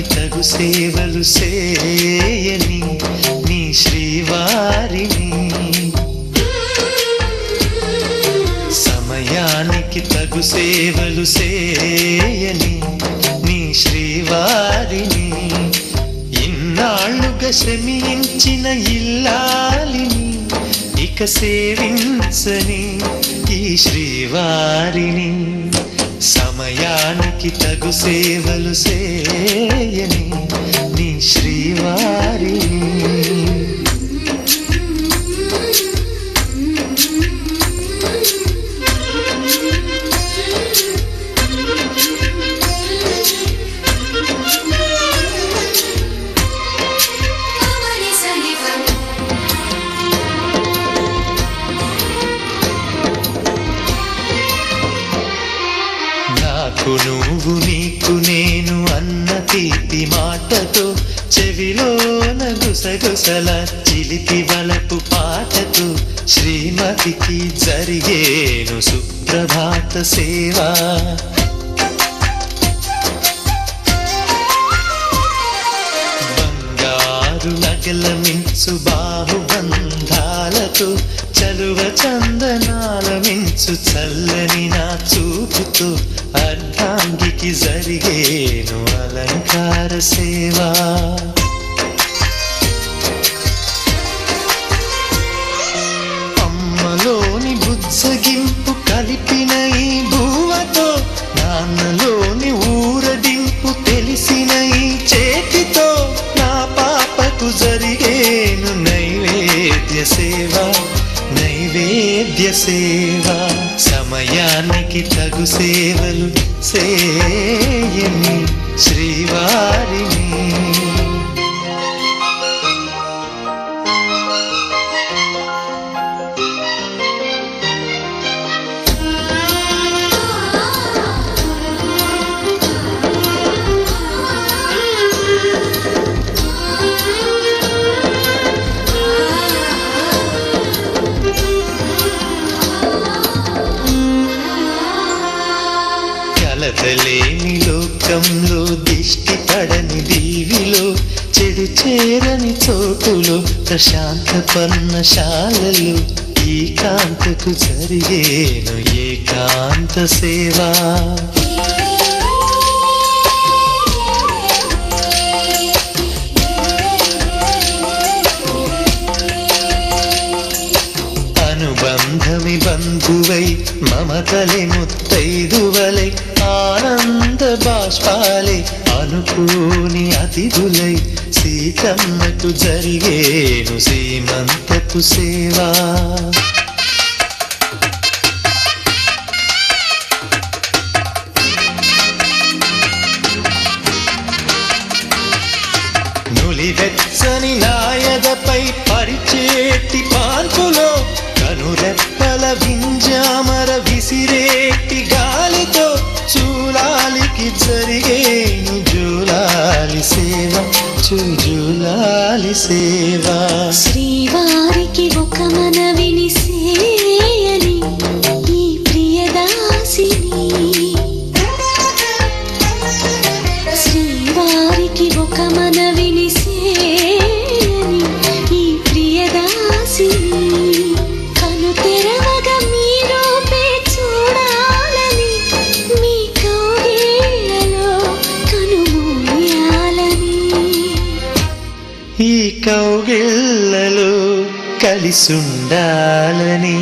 సమయానికి తగు సేవలు సేయని నీ శ్రీవారిని. సమయానికి తగు సేవలు సేయని నీ శ్రీవారిని. ఇన్నాళ్ళుగా శ్రమించిన ఇల్లాలిని ఇక సేవించని ఈ శ్రీవారిని. సమయానికి తగు సేవలు సేయని నీ శ్రీవారిని. నాకు నువ్వు నీకు నేను అన్న తీపి మాటతో చెవిలోన గుసగుసల చిలికి వలపు పాటతో శ్రీమతికి జరిగేను సుప్రభాత సేవా. బంగారు నగల మించు బాహుబంధాలతో చలువ చందనాల మించు చల్లని నా చూపుతో అర్ధాంగికి జరిగేను అలంకార సేవా. అమ్మలోని బుజ్జగింపు కలిపిన ఈ భూవతో నాన్నలోని ఊరడింపు తెలిసిన ఈ చేతితో నా పాపకు జరిగేను నైవేద్య సేవ నైవేద్య సేవ. సమయానికి తగు సేవలు సేయని శ్రీవారిని. కలతలేని లోకంలో దిష్టి పడని దీవిలో చెడు చేరని చోటులో ప్రశాంత పర్ణశాలలో ఈ కాంతకు జరిగేను ఏకాంత సేవా. అనుబంధమి బంధువై మమతలే బాష్పాలే అనుకోని అతిథులై సీతమ్మకు జరిగేను సీమంతపు సేవా. నులివెచ్చని నా చూజూలాలి శ్రీవారికి ఒక మనవిని సేవ. కలిసుండాలని.